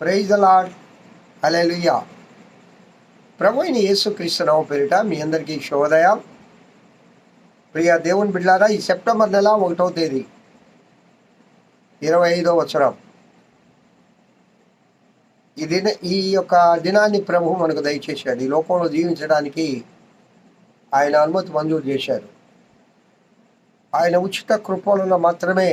Praise lord hallelujah ప్రభు అయిన యేసుక్రీస్తునామ పేరిట మీ అందరికీ శుభోదయం. ప్రియ దేవుని బిడ్డారా ఈ సెప్టెంబర్ నెల ఒకటవ తేదీ ఇరవై ఐదో వచ్చరం ఈ దిన ఈ యొక్క దినాన్ని ప్రభు మనకు దయచేశాడు. ఈ లోకంలో జీవించడానికి ఆయన అనుమతి మంజూరు చేశారు ఆయన ఉచిత కృపలను మాత్రమే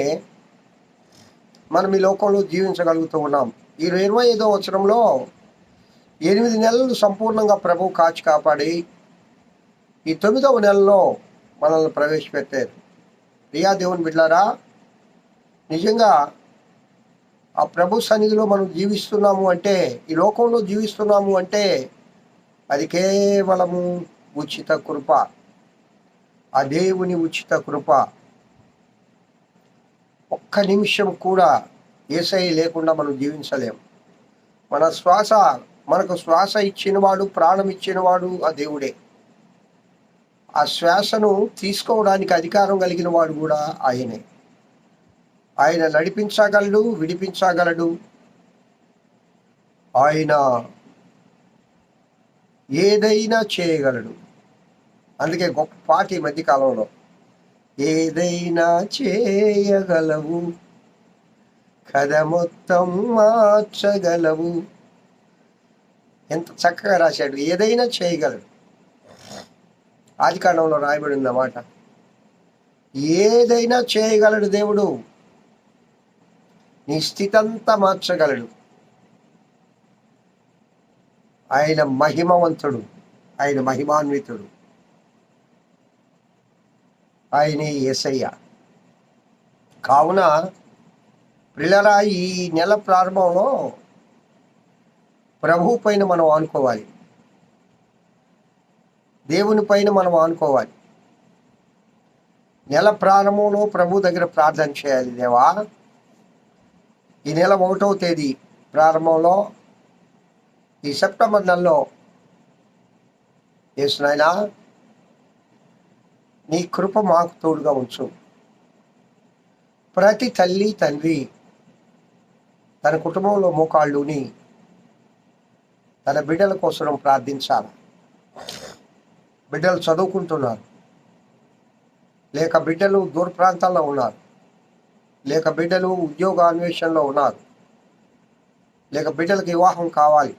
మనం ఈ లోకంలో జీవించగలుగుతూ ఉన్నాం. ఈ ఇరవై ఐదో వచనంలో ఎనిమిది నెలలు సంపూర్ణంగా ప్రభు కాచి కాపాడి ఈ తొమ్మిదవ నెలలో మనల్ని ప్రవేశపెట్టారు. ప్రియా దేవుని బిడ్డారా నిజంగా ఆ ప్రభు సన్నిధిలో మనం జీవిస్తున్నాము అంటే ఈ లోకంలో జీవిస్తున్నాము అంటే అది కేవలము ఉచిత కృప. ఆ దేవుని ఉచిత కృప. ఒక్క నిమిషం కూడా ఏసై లేకుండా మనం జీవించలేము మన శ్వాస మనకు శ్వాస ఇచ్చినవాడు ప్రాణం ఇచ్చినవాడు ఆ దేవుడే. ఆ శ్వాసను తీసుకోవడానికి అధికారం కలిగిన వాడు కూడా ఆయనే. ఆయన నడిపించగలడు విడిపించగలడు. ఆయన ఏదైనా చేయగలడు. అందుకే గొప్ప పాట ఈ మధ్య కాలంలో ఏదైనా చేయగలవు. కథ మొత్తం మార్చగలవు. ఎంత చక్కగా రాశాడు. ఏదైనా చేయగలడు. ఆదికాండంలో రాయబడి అన్నమాట ఏదైనా చేయగలడు దేవుడు. నీ స్థితి అంతా మార్చగలడు. ఆయన మహిమవంతుడు. ఆయన మహిమాన్వితుడు. ఆయనే యేసయ్య కావున ప్రిలరా ఈ నెల ప్రారంభంలో ప్రభు పైన మనం ఆనుకోవాలి. దేవుని పైన మనం ఆనుకోవాలి. నెల ప్రారంభంలో ప్రభు దగ్గర ప్రార్థన చేయాలి దేవా. ఈ నెల ఒకటవ తేదీ ప్రారంభంలో ఈ సెప్టెంబర్ నెలలో యేసునాయనా నీ కృప మాకు తోడుగా ఉంచు. ప్రతి తల్లి తండ్రి తన కుటుంబంలో మోకాళ్ళుని తన బిడ్డల కోసం ప్రార్థించాలి. బిడ్డలు చదువుకుంటున్నారు. లేక బిడ్డలు దూర ప్రాంతాల్లో ఉన్నారు. లేక బిడ్డలు ఉద్యోగ అన్వేషణలో ఉన్నారు. లేక బిడ్డలకు వివాహం కావాలి.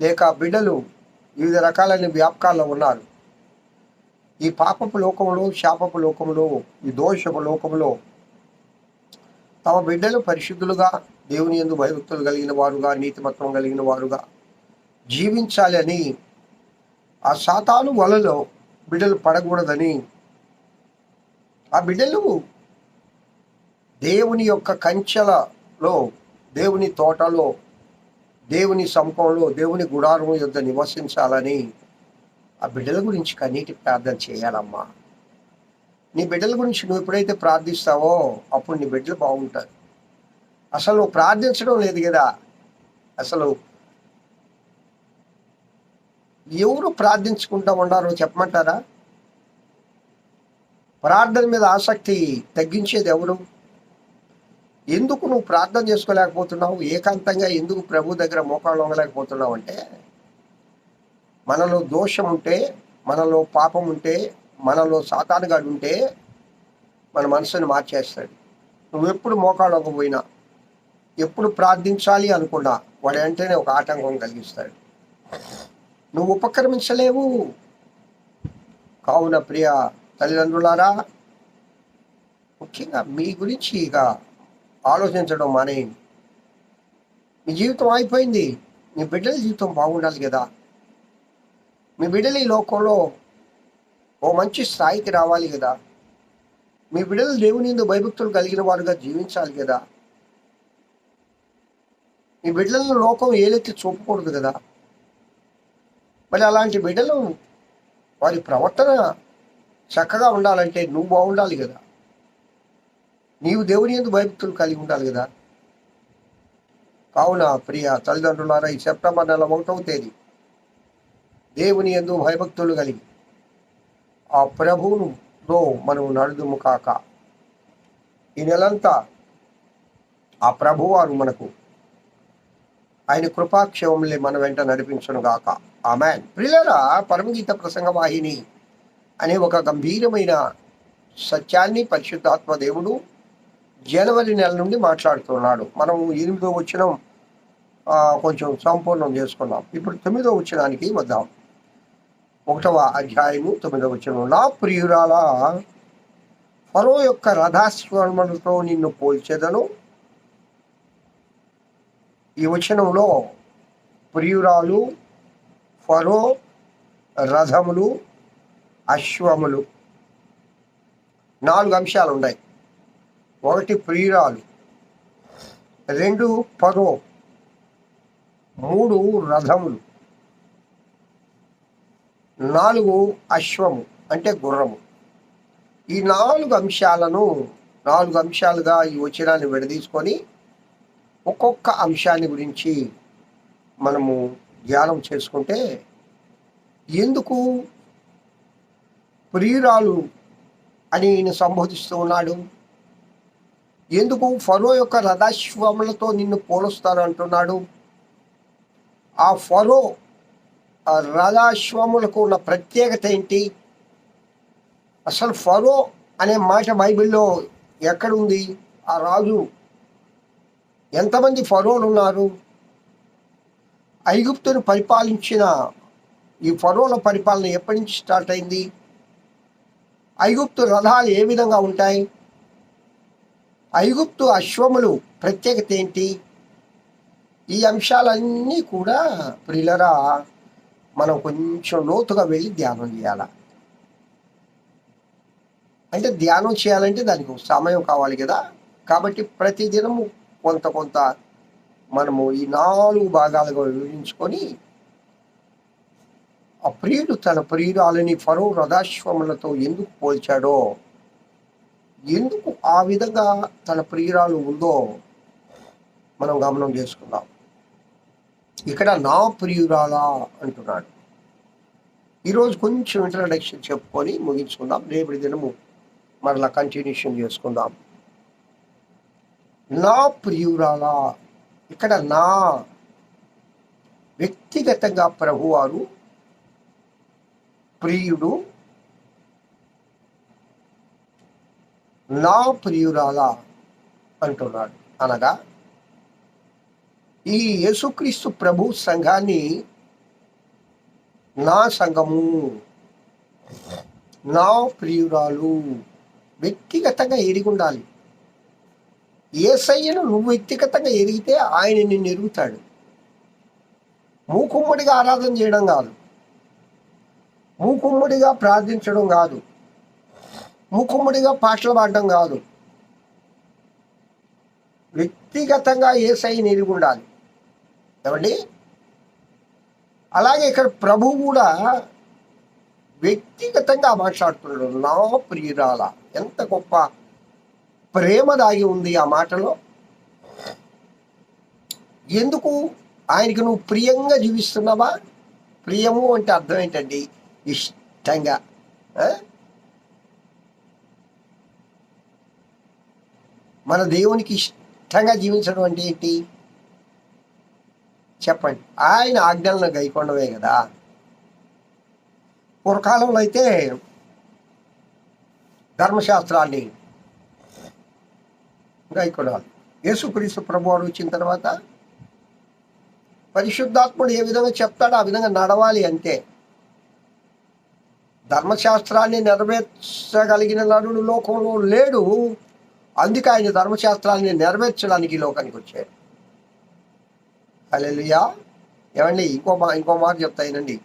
లేక బిడ్డలు వివిధ రకాలైన వ్యాపకాల్లో ఉన్నారు. ఈ పాపపు లోకంలో శాపపు లోకంలో ఈ దోషపు లోకంలో తమ బిడ్డలు పరిశుద్ధులుగా దేవుని ఎందు భయభక్తులు కలిగిన వారుగా నీతిమత్వం కలిగిన వారుగా జీవించాలని ఆ శాతాను వలలో బిడ్డలు పడకూడదని ఆ బిడ్డలు దేవుని యొక్క కంచెలలో దేవుని తోటలో దేవుని సముఖంలో దేవుని గుడారం యొద్ద నివసించాలని ఆ బిడ్డల గురించి కన్నీటి ప్రార్థన చేయాలమ్మా. నీ బిడ్డల గురించి నువ్వు ఎప్పుడైతే ప్రార్థిస్తావో అప్పుడు నీ బిడ్డలు బాగుంటారు. అసలు నువ్వు ప్రార్థించడం లేదు కదా. అసలు ఎవరు ప్రార్థించుకుంటా ఉన్నారో చెప్పమంటారా? ప్రార్థన మీద ఆసక్తి తగ్గించేది ఎవరు? ఎందుకు నువ్వు ప్రార్థన చేసుకోలేకపోతున్నావు? ఏకాంతంగా ఎందుకు ప్రభు దగ్గర మోకాళ్ళు వంగలేకపోతున్నావు అంటే మనలో దోషం ఉంటే మనలో పాపం ఉంటే మనలో సాతానుగాడు ఉంటే మన మనసుని మార్చేస్తాడు. నువ్వు ఎప్పుడు మోకాళ్ళకు పోయినా ఎప్పుడు ప్రార్థించాలి అనుకున్నా వాడు వెంటనే ఒక ఆటంకం కలిగిస్తాడు. నువ్వు ఉపక్రమించలేవు. కావున ప్రియ తల్లిదండ్రులారా ముఖ్యంగా మీ గురించి ఇక ఆలోచించడం మానేయండి. మీ జీవితం అయిపోయింది మీ బిడ్డల జీవితం బాగుండాలి కదా. మీ బిడ్డలు ఈ లోకంలో ఓ మంచి స్థాయికి రావాలి కదా. మీ బిడ్డలు దేవుని ఎందు భయభక్తులు కలిగిన వారుగా జీవించాలి కదా. మీ బిడ్డలను లోకం ఏలెత్తి చూపకూడదు కదా. మరి అలాంటి బిడ్డలు వారి ప్రవర్తన చక్కగా ఉండాలంటే నువ్వు బాగుండాలి కదా. నీవు దేవుని ఎందు భయభక్తులు కలిగి ఉండాలి కదా. కావున ప్రియ తల్లిదండ్రులారా ఈ సెప్టెంబర్ నెల ఒకటవ తేదీ దేవుని ఎందు భయభక్తులు కలిగి ఆ ప్రభువులో మనం నడుదుము కాక. ఈ నెలంతా ఆ ప్రభువారు మనకు ఆయన కృపాక్షేమములే మన వెంట నడిపించను గాక. ఆమెన్. ప్రియులరా పరమగీత ప్రసంగ వాహిని అనే ఒక గంభీరమైన సత్యాన్ని పరిశుద్ధాత్మ దేవుడు జనవరి నెల నుండి మాట్లాడుతున్నాడు. మనం ఎనిమిదో వచ్చిన కొంచెం సంపూర్ణం చేసుకున్నాం ఇప్పుడు తొమ్మిదో వచ్చినానికి వద్దాం. ఒకటవ అధ్యాయము తొమ్మిదవ వచ్చిన నా ప్రియురాల ఫరో యొక్క రథాశ్వములతో నిన్ను పోల్చేదను. ఈ వచనంలో ప్రియురాలు ఫరో రథములు అశ్వములు నాలుగు అంశాలు ఉన్నాయి. ఒకటి ప్రియురాలు రెండు పరో మూడు రథములు. నాలుగు అశ్వము అంటే గుర్రము. ఈ నాలుగు అంశాలను నాలుగు అంశాలుగా ఈ వచనాన్ని విడదీసుకొని ఒక్కొక్క అంశాన్ని గురించి మనము ధ్యానం చేసుకుంటే ఎందుకు ప్రియురాలు అని ఈయన సంబోధిస్తూ ఉన్నాడు? ఎందుకు ఫరో యొక్క రథాశ్వములతో నిన్ను పోలుస్తాను అంటున్నాడు? ఆ ఫరో రథాశ్వములకు ఉన్న ప్రత్యేకత ఏంటి? అసలు ఫరో అనే మాట బైబిల్లో ఎక్కడుంది? ఆ రాజు ఎంతమంది ఫరోలు ఉన్నారు? ఐగుప్తును పరిపాలించిన ఈ ఫరోల పరిపాలన ఎప్పటి నుంచి స్టార్ట్ అయింది? ఐగుప్తు రథాలు ఏ విధంగా ఉంటాయి? ఐగుప్తు అశ్వములు ప్రత్యేకత ఏంటి? ఈ అంశాలన్నీ కూడా ప్రిలరా మనం కొంచెం లోతుగా వెళ్ళి ధ్యానం చేయాల? అంటే ధ్యానం చేయాలంటే దానికి ఒక సమయం కావాలి కదా. కాబట్టి ప్రతిదినము కొంత కొంత మనము ఈ నాలుగు భాగాలుగా విభజించుకొని ఆ ప్రియుడు తన ప్రియురాలని ఫరో రథాశ్వములతో ఎందుకు పోల్చాడో ఎందుకు ఆ విధంగా తన ప్రియురాలు ఉందో మనం గమనం చేసుకుందాం. ఇక్కడ నా ప్రియురాలా అంటున్నాడు. ఈరోజు కొంచెం ఇంట్రడక్షన్ చెప్పుకొని ముగించుకుందాం. రేపటి దినము మరలా కంటిన్యూషన్ చేసుకుందాం. నా ప్రియురాలా ఇక్కడ నా వ్యక్తిగతంగా ప్రభువారు ప్రియుడు నా ప్రియురాలా అంటున్నాడు. అనగా ఈ యేసుక్రీస్తు ప్రభు సంఘాన్ని నా సంఘము నా ప్రియురాలు వ్యక్తిగతంగా ఎరిగి ఉండాలి. ఏసయ్యను నువ్వు వ్యక్తిగతంగా ఎరిగితే ఆయన నిన్ను ఎరుగుతాడు. మూకుమ్మడిగా ఆరాధన చేయడం కాదు. మూకుమ్మడిగా ప్రార్థించడం కాదు. మూకుమ్మడిగా పాటలు పాడడం కాదు. వ్యక్తిగతంగా ఏసైని ఎరిగి ఉండాలి. ఏమండి? అలాగే ఇక్కడ ప్రభు కూడా వ్యక్తిగతంగా మాట్లాడుతున్నాడు. నా ప్రియురాల ఎంత గొప్ప ప్రేమ దాగి ఉంది ఆ మాటలో. ఎందుకు? ఆయనకి నువ్వు ప్రియంగా జీవిస్తున్నావా? ప్రియము అంటే అర్థం ఏంటండి? ఇష్టంగా. ఆ? మన దేవునికి ఇష్టంగా జీవించడం అంటే ఏంటి? చెప్పండి. ఆయన ఆజ్ఞలను గైకొండవే కదా. పూర్వకాలంలో అయితే ధర్మశాస్త్రాన్ని గైకొనాలి యేసుక్రీస్తు ప్రభువారు వచ్చిన తర్వాత పరిశుద్ధాత్ముడు ఏ విధంగా చెప్తాడో ఆ విధంగా నడవాలి అంతే. ధర్మశాస్త్రాన్ని నెరవేర్చగలిగిన నరుడు లోకంలో లేడు. అందుకే ఆయన ధర్మశాస్త్రాన్ని నెరవేర్చడానికి లోకానికి వచ్చాడు. అలెలుయా ఏమండి ఇంకో మా ఇంకో మాట చెప్తాయినండి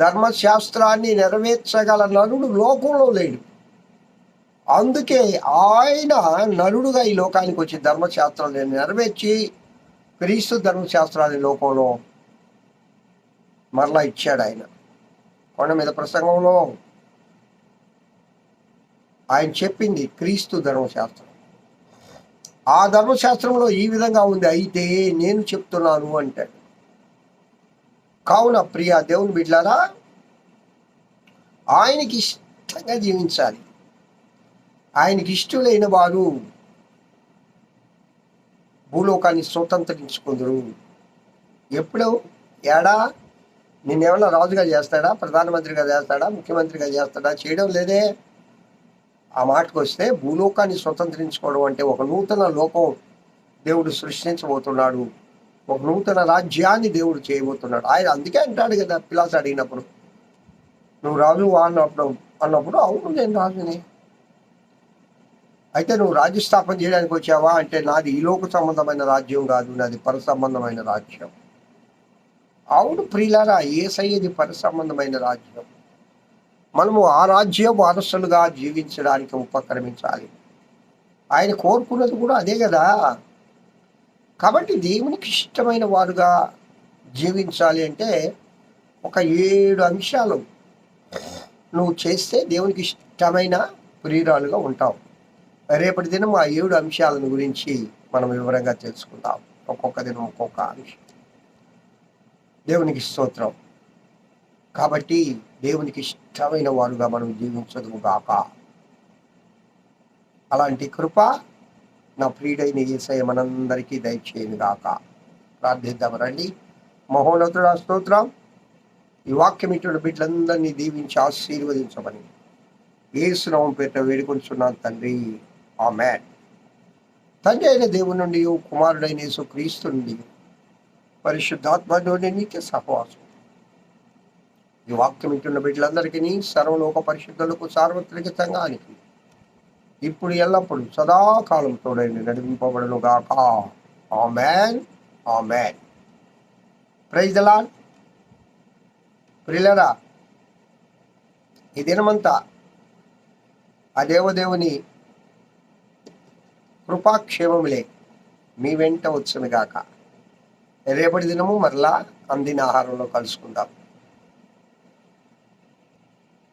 ధర్మశాస్త్రాన్ని నెరవేర్చగల నరుడు లోకంలో లేడు. అందుకే ఆయన నరుడుగా ఈ లోకానికి వచ్చి ధర్మశాస్త్రాన్ని నెరవేర్చి క్రీస్తు ధర్మశాస్త్రాన్ని లోకంలో మరలా ఇచ్చాడు ఆయన. కొండ మీద ప్రసంగంలో ఆయన చెప్పింది క్రీస్తు ధర్మశాస్త్రం. ఆ ధర్మశాస్త్రంలో ఈ విధంగా ఉంది. అయితే నేను చెప్తున్నాను అంటాడు కావున ప్రియ దేవుని బిడ్లారా ఆయనకి ఇష్టంగా జీవించాలి. ఆయనకి ఇష్టలైన వారు భూలోకాన్ని స్వతంత్రించుకుందరు. ఎప్పుడు ఏడా నిన్నేమన్నా రాజుగా చేస్తాడా ప్రధానమంత్రిగా చేస్తాడా ముఖ్యమంత్రిగా చేస్తాడా చేయడం లేదే. ఆ మాటకు వస్తే భూలోకాన్ని స్వతంత్రించుకోవడం అంటే ఒక నూతన లోకం దేవుడు సృష్టించబోతున్నాడు. ఒక నూతన రాజ్యాన్ని దేవుడు చేయబోతున్నాడు. ఆయన అందుకే అంటాడు కదా పిలాస్ అడిగినప్పుడు. నువ్వు రాజు అన్నప్పుడు అన్నప్పుడు అవును నేను రాజుని. అయితే నువ్వు రాజ్య స్థాపన చేయడానికి వచ్చావా అంటే నాది ఈ లోక సంబంధమైన రాజ్యం కాదు నాది పర సంబంధమైన రాజ్యం. అవును ప్రియులారా ఏసయ్యది పర సంబంధమైన రాజ్యం. మనము ఆ రాజ్యం వారసులుగా జీవించడానికి ఉపక్రమించాలి. ఆయన కోరుకున్నది కూడా అదే కదా. కాబట్టి దేవునికి ఇష్టమైన వారుగా జీవించాలి అంటే ఒక ఏడు అంశాలు నువ్వు చేస్తే దేవునికి ఇష్టమైన ప్రియురాలుగా ఉంటావు. రేపటి దినం ఆ ఏడు అంశాలను గురించి మనం వివరంగా తెలుసుకుందాం. ఒక్కొక్క దినం ఒక్కొక్క అంశం. దేవునికి స్తోత్రం. కాబట్టి దేవునికి ఇష్టమైన వారుగా మనం జీవించదు గాక. అలాంటి కృప నా ప్రియుడైన ఏసయ మనందరికీ దయచేయను గాక. ప్రార్థిద్దాం రండి. మహోన్నతుడ స్తోత్రం. ఈ వాక్యం ఇటువంటి బిడ్డలందరినీ దీవించి ఆశీర్వదించమని ఏసునామం పేట వేడుకొంచున్నాను తండ్రి. ఆ మ్యాన్ తండ్రి అయిన దేవుని నుండి కుమారుడైన యేసు క్రీస్తు నుండి పరిశుద్ధాత్మ నుండి నిత్య సహవాసం ఈ వాక్యం ఇంటున్న బిడ్డలందరికీ సర్వలోక పరిశుద్ధులకు సార్వత్రిక సంఘానికి ఇప్పుడు ఎల్లప్పుడు సదాకాలం తోడైన నడిపింపబడును గాక. ఆ మ్యాన్ ఆ మ్యాన్ ప్రైజ్ దలాన్ ప్రిలరా ఈ దినమంతా ఆ దేవదేవుని కృపాక్షేమములే మీ వెంట వచ్చును గాక. రేపటి దినము మరలా అందిన ఆహారంలో కలుసుకుందాం.